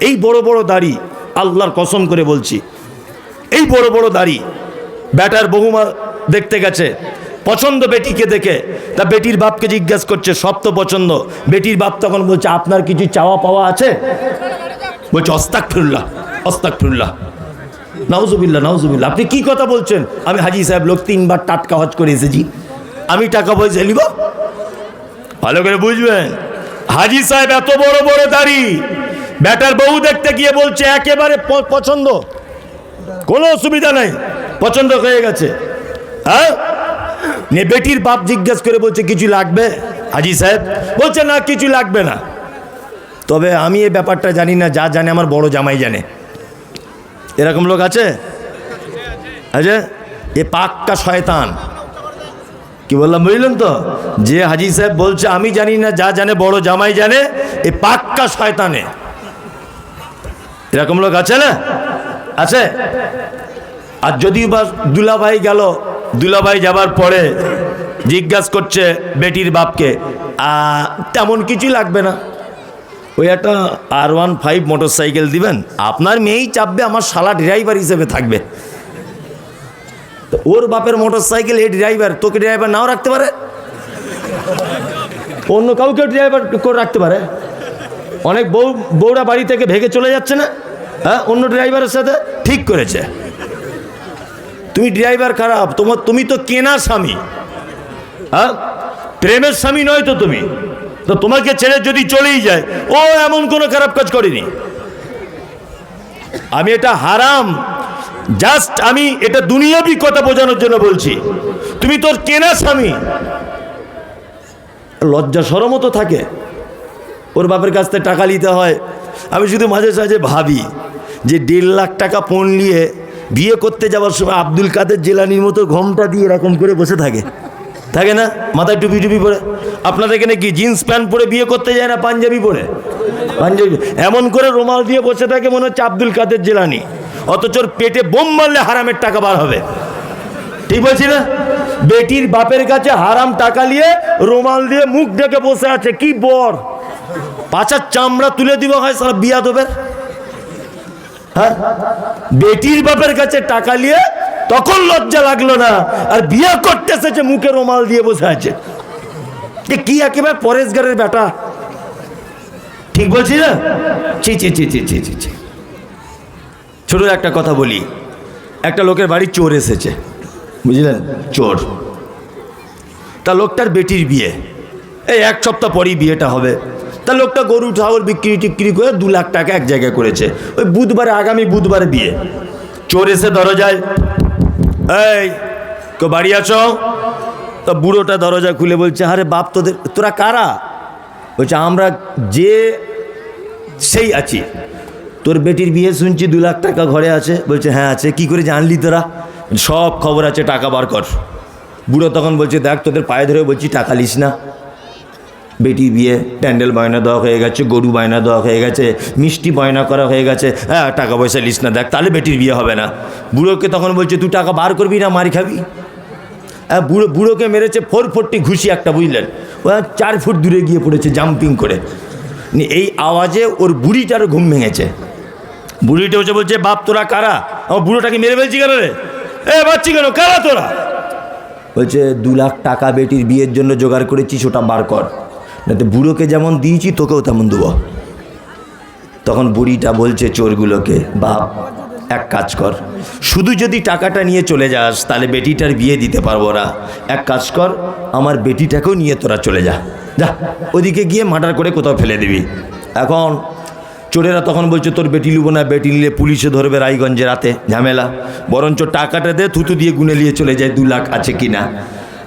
এই বড় বড় দাড়ি আল্লাহর কসম করে বলছি। এই বড় বড় দাড়ি ব্যাটার বহুমা দেখতে গেছে। পছন্দ বেটিকে দেখে। তা বেটির বাপকে জিজ্ঞেস করছে, সব তো পছন্দ। বেটির বাপ তখন বলছে, আপনার কিছু চাওয়া পাওয়া আছে? বলছে অস্তাক ফিরুল্লাহ অস্তাক ফিরুল্লাহ নাউজুবিল্লাহ নাউজুবিল্লাহ। আপনি কি কথা বলছেন? আমি হাজি সাহেব লোক তিনবার টাটকা হজ করে এসেছি। আমি টাকা পয়সা নিব? ভালো করে বুঝবেন। হাজি সাহেব এত বড় বড় দাড়ি। ব্যাটার বউ দেখতে গিয়ে বলছে, একেবারে পছন্দ। কোনো অসুবিধা নাই। পছন্দ হয়ে গেছে। হ্যাঁ? বেটির বাপ জিজ্ঞেস করে বলছে, কিছু লাগবে? হাজি সাহেব বলছে, না, কিছু লাগবে না। তবে আমি এই ব্যাপারটা জানি না, যা জানে আমার বড় জামাই জানে। এরকম লোক আছে? আছে? এ পাক্কা শয়তান। কি বললাম, বুঝলেন তো? যে হাজি সাহেব বলছে, আমি জানি না, যা জানে বড় জামাই জানে, এ পাক্কা শয়তানে। এরকম লোক আছে না? আছে? আর যদি বা দুলাভাই গেল, দুলাভাই যাবার পরে জিজ্ঞাসা করছে বেটির বাপকে তেমন কিছু লাগবে না। ওই একটা আর ওয়ান ফাইভ মোটর সাইকেল দিবেন, আপনার মেয়েই চাপবে, আমার শালা ড্রাইভার হিসেবে থাকবে। ওর বাপের মোটর সাইকেল এই ড্রাইভার তোকে ড্রাইভার নাও রাখতে পারে? অন্য কাউকে ড্রাইভার করে রাখতে পারে? অনেক বউ, বউরা বাড়ি থেকে ভেগে চলে যাচ্ছে না? হ্যাঁ? অন্য ড্রাইভারের সাথে? ঠিক করেছে। তুমি ড্রাইভার খারাপ, তোমার, তুমি তো কেনা স্বামী। হ্যাঁ? প্রেমের স্বামী নয় তো তুমি। তো তোমাকে ছেড়ে যদি চলেই যায়, ও এমন কোনো খারাপ কাজ করেনি। আমি এটা হারাম। জাস্ট আমি এটা দুনিয়াবি কথা বোঝানোর জন্য বলছি। তুমি তোর কেনা স্বামী। লজ্জা সরমও তো থাকে। ওর বাপের কাছ থেকে টাকা নিতে হয়। আমি শুধু মাঝে সাঝে ভাবি যে দেড় লাখ টাকা পণ নিয়ে বিয়ে করতে যাওয়ার সময় আব্দুল কাদের জেলানির মতো ঘোমটা দিয়ে এরকম করে বসে থাকে। থাকে না? মাথায় টুপি টুপি পরে। আপনাদের এখানে কি জিন্স প্যান্ট পরে বিয়ে করতে যায় না পাঞ্জাবি পরে? পাঞ্জাবি। এমন করে রুমাল দিয়ে বসে থাকে মনে হচ্ছে আব্দুল কাদের জেলানি। অথচ পেটে বোম মারলে হারামের টাকা বার হবে। ঠিক বলছি না? বেটির বাপের কাছে হারাম টাকা নিয়ে রুমাল দিয়ে মুখ ডেকে বসে আছে। কি বর? পাচার চামড়া তুলে দিব হয় সারা বিয়া দেবে হ্যাঁ? বেটির বাপের কাছে টাকা নিয়ে তখন লজ্জা লাগল না, আর বিয়া করতে এসেছে মুখে রুমাল দিয়ে বসে আছে। কি একেবারে পরেশগারের বেটা? ঠিক বলছি না? ছি ছি ছি ছি ছি ছি ছি। ছোট একটা কথা বলি। একটা লোকের বাড়ি চোর এসেছে। বুঝলেন? চোর। তা লোকটার বেটির বিয়ে। এই এক সপ্তাহ পরেই বিয়েটা হবে। তা লোকটা গরু ছাগল বিক্রি টিক্রি করে দু লাখ টাকা এক জায়গায় করেছে। ওই বুধবারে, আগামী বুধবারে বিয়ে। চোর এসে দরজায়, এই কেউ বাড়ি আছো? তা বুড়োটা দরজা খুলে বলছে, আরে বাপ তোদের, তোরা কারা? বলছে, আমরা যে, সেই আছি। তোর বেটির বিয়ে শুনছি, দু লাখ টাকা ঘরে আছে। বলছে হ্যাঁ আছে। কি করে জানলি তোরা? সব খবর আছে, টাকা বার কর। বুড়ো তখন বলছে, দেখ, তোদের পায়ে ধরে বলছি, টাকা লিস না। বেটির বিয়ে, প্যান্ডেল বায়না দেওয়া হয়ে গেছে, গরু বায়না দেওয়া হয়ে গেছে, মিষ্টি বায়না করা হয়ে গেছে। হ্যাঁ টাকা পয়সা লিস না দেখ, তাহলে বেটির বিয়ে হবে না। বুড়োকে তখন বলছে, তুই টাকা বার করবি না, মারি খাবি? হ্যাঁ বুড়ো, বুড়োকে মেরেছে ফোর ফোরটি ঘুষি একটা, বুঝলেন? ও চার ফুট দূরে গিয়ে পড়েছে জাম্পিং করে। এই আওয়াজে ওর বুড়িটারও ঘুম ভেঙেছে। বুড়িটা হচ্ছে বলছে, বাপ, তোরা কারা? আমার বুড়োটাকে মেরে ফেলছি কেন রে? এ বাচ্চি কেন? কারা তোরা? বলছে, দু লাখ টাকা বেটির বিয়ের জন্য জোগাড় করেছিস, ওটা বার কর। না তো বুড়োকে যেমন দিয়েছি, তোকেও তেমন দেবো। তখন বুড়িটা বলছে চোরগুলোকে, বাপ, এক কাজ কর। শুধু যদি টাকাটা নিয়ে চলে যাস, তাহলে বেটিটার বিয়ে দিতে পারব না। এক কাজ কর, আমার বেটিটাকেও নিয়ে তোরা চলে যা। যা, ওদিকে গিয়ে মার্ডার করে কোথাও ফেলে দিবি। এখন চোরেরা তখন বলছে, তোর বেটি লিব না, বেটি নিলে পুলিশে ধরবে রায়গঞ্জে রাতে, ঝামেলা। বরঞ্চ টাকাটা দে, থুতু দিয়ে গুনে নিয়ে চলে যায়, দু লাখ আছে কিনা?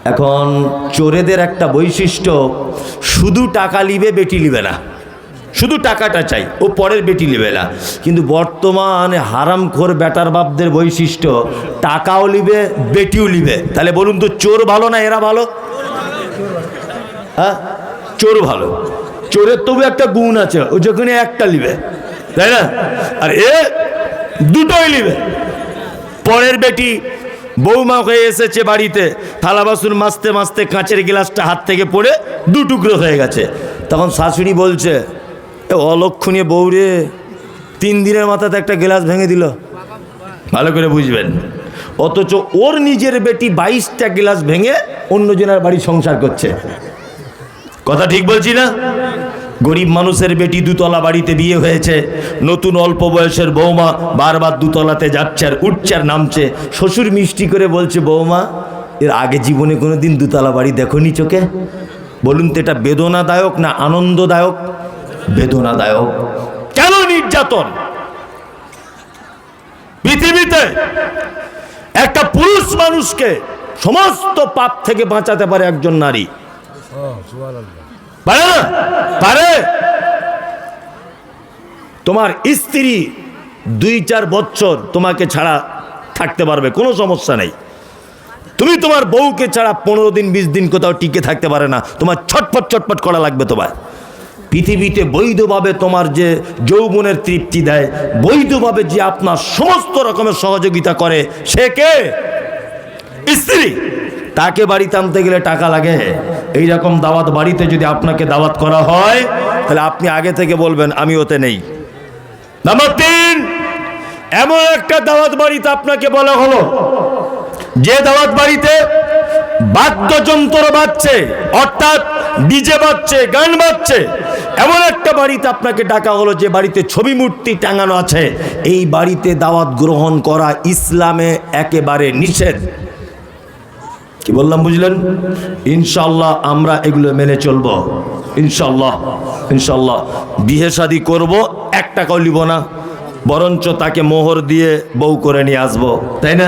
এখন চোরেদের একটা বৈশিষ্ট্য, শুধু টাকা লিবে বেটি লিবে না। শুধু টাকাটা চাই, ও পরের বেটি নেবে না। কিন্তু বর্তমানে হারামখোর বেটার বাপদের বৈশিষ্ট্য, টাকাও লিবে বেটিও লিবে তাহলে বলুন তো, চোর ভালো না এরা ভালো? হ্যাঁ? চোর ভালো। চোরের তবু একটা গুণ আছে, ও যেখানে একটা লিবে তাই না? আর এ দুটোই লিবে পরের বেটি বৌমা হয়ে এসেছে বাড়িতে। থালা বাসন মাজতে মাজতে কাঁচের গ্লাসটা হাত থেকে পড়ে দু টুকরো হয়ে গেছে। তখন শাশুড়ি বলছে, এ অলক্ষণীয় বউ রে, তিন দিনের মাথাতে একটা গ্লাস ভেঙে দিল। ভালো করে বুঝবেন। অথচ ওর নিজের বেটি বাইশটা গ্লাস ভেঙে অন্যজনের বাড়ি সংসার করছে। কথা ঠিক বলছি না? গরিব মানুষের বেটি দুতলা বাড়িতে বিয়ে হয়েছে, নতুন অল্প বয়সের বৌমা বারবার দুতলাতে যাচ্ছে আর উঠছে আর নামছে। শ্বশুর মিষ্টি করে বলছে, বৌমা, এর আগে জীবনে কোনো দিন দুতলা বাড়ি দেখনি চোখে? বলুন তো এটা বেদনাদায়ক না আনন্দদায়ক? বেদনাদায়ক। কেন নির্যাতন? পৃথিবীতে একটা পুরুষ মানুষকে সমস্ত পাপ থেকে বাঁচাতে পারে একজন নারী। পারে না পারে তোমার স্ত্রী দুই চার বছর তোমাকে ছাড়া থাকতে পারবে, কোনো সমস্যা নেই। তুমি তোমার বউকে ছাড়া পনেরো দিন, বিশ দিন কোথাও টিকে থাকতে পারে না। তোমার ছটফট ছটফট করা লাগবে তোমার পৃথিবীতে বৈধভাবে তোমার যে যৌবনের তৃপ্তি দেয়, বৈধভাবে যে আপনার সমস্ত রকমের সহযোগিতা করে, সে কে? স্ত্রী। তাকে বাড়িতে আনতে গেলে টাকা লাগে? এই রকম দাওয়াত বাড়িতে যদি আপনাকে দাওয়াত করা হয়, তাহলে আপনি আগে থেকে বলবেন, আমি ওতে নেই। নাম্বার তিন, এমন একটা দাওয়াত বাড়িতে আপনাকে বলা হলো, যে দাওয়াত বাড়িতে বাদ্যযন্ত্র বাজছে, অর্থাৎ ডিজে বাজছে, গান বাজছে, এমন একটা বাড়িতে আপনাকে ডাকা হলো যে বাড়িতে ছবি মূর্তি টাঙানো আছে। এই বাড়িতে দাওয়াত গ্রহণ করা ইসলামে একেবারে নিষেধ। কি বললাম বুঝলেন? ইনশাল্লাহ আমরা এগুলো মেনে চলবো। ইনশাল্লাহ ইনশাল্লাহ বিয়ে শাদি করব, এক টাকাও নিব না। বরঞ্চ তাকে মোহর দিয়ে বউ করে নিয়ে আসব। তাই না?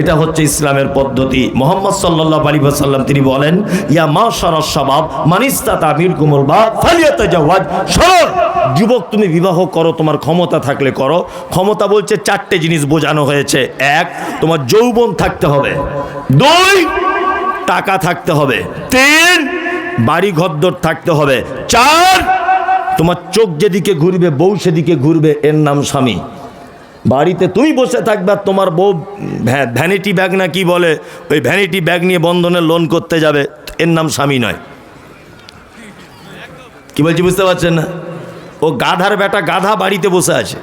এটা হচ্ছে ইসলামের পদ্ধতি। মোহাম্মদ সাল্লাহ আলী সাল্লাম তিনি বলেন, ইয়া মা সরস স্বভাব মানিস্তা তামির কুমল বা ফালিয়াতে যুবক, তুমি বিবাহ করো, তোমার ক্ষমতা থাকলে করো। ক্ষমতা বলছে চারটে জিনিস বোঝানো হয়েছে। এক, তোমার যৌবন থাকতে হবে। দুই টাকা থাকতে হবে। তিন বাড়ি ঘরদর থাকতে হবে। চার, তোমার চোখ যেদিকে ঘুরবে, বউ সেদিকে ঘুরবে, এর নাম স্বামী। বাড়িতে তুমি বসে থাকবে তোমার বউ ভ্যা- ভ্যানিটি ব্যাগ না কি বলে, ওই ভ্যানিটি ব্যাগ নিয়ে বন্ধনের লোন করতে যাবে, এর নাম স্বামী নয়। কি বলছি বুঝতে পারছেন না? ও গাধার বেটা গাধা বাড়িতে বসে আছে।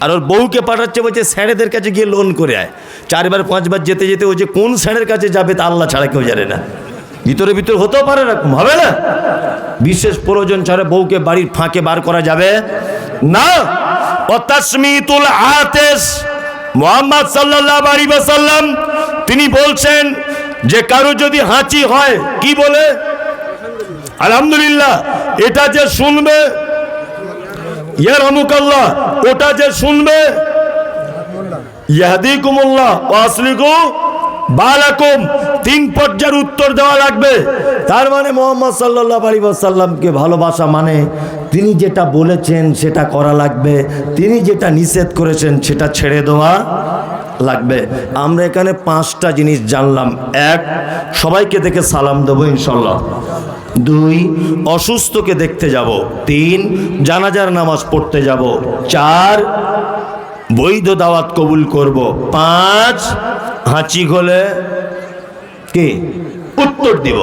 আর ওর বউকে পাঠাচ্ছে, বলছে, স্যারেদের কাছে গিয়ে লোন করে আয়। চারবার, পাঁচবার যেতে যেতে ও যে কোন স্যারের কাছে যাবে তা আল্লাহ ছাড়া কেউ জানে না। ভিতরে ভিতরে হতেও পারে এরকম হবে না। বিশেষ প্রয়োজন ছাড়া বউকে বাড়ির ফাঁকে বার করা যাবে না। অতাসমিতুল আতেশ মোহাম্মদ সাল্লাল্লাহু আলাইহি ওয়াসাল্লাম, তিনি বলছেন যে কারও যদি হাঁচি হয়, কি বলে? আলহামদুলিল্লাহ, এটা যে শুনবে ইয়ার আমুকাল্লাহ ওটা যে শুনবে ইয়াহদিকুমুল্লাহ ওয়াসলিকু বালাকুম। তিন পর্যায়ের উত্তর দেওয়া লাগবে। তার মানে মোহাম্মদ সাল্লাল্লাহু আলাইহি ওয়াসাল্লামকে ভালোবাসা মানে তিনি যেটা বলেছেন সেটা করা লাগবে, তিনি যেটা নিষেধ করেছেন সেটা ছেড়ে দেওয়া লাগবে। আমরা এখানে পাঁচটা জিনিস জানলাম। এক, সবাইকে দেখে সালাম দেবো ইনশাল্লাহ দুই, অসুস্থকে দেখতে যাব। তিন, জানাজার নামাজ পড়তে যাব। চার বৈধ দাওয়াত কবুল করব। পাঁচ হাঁচি গলে কে? উত্তর দিব।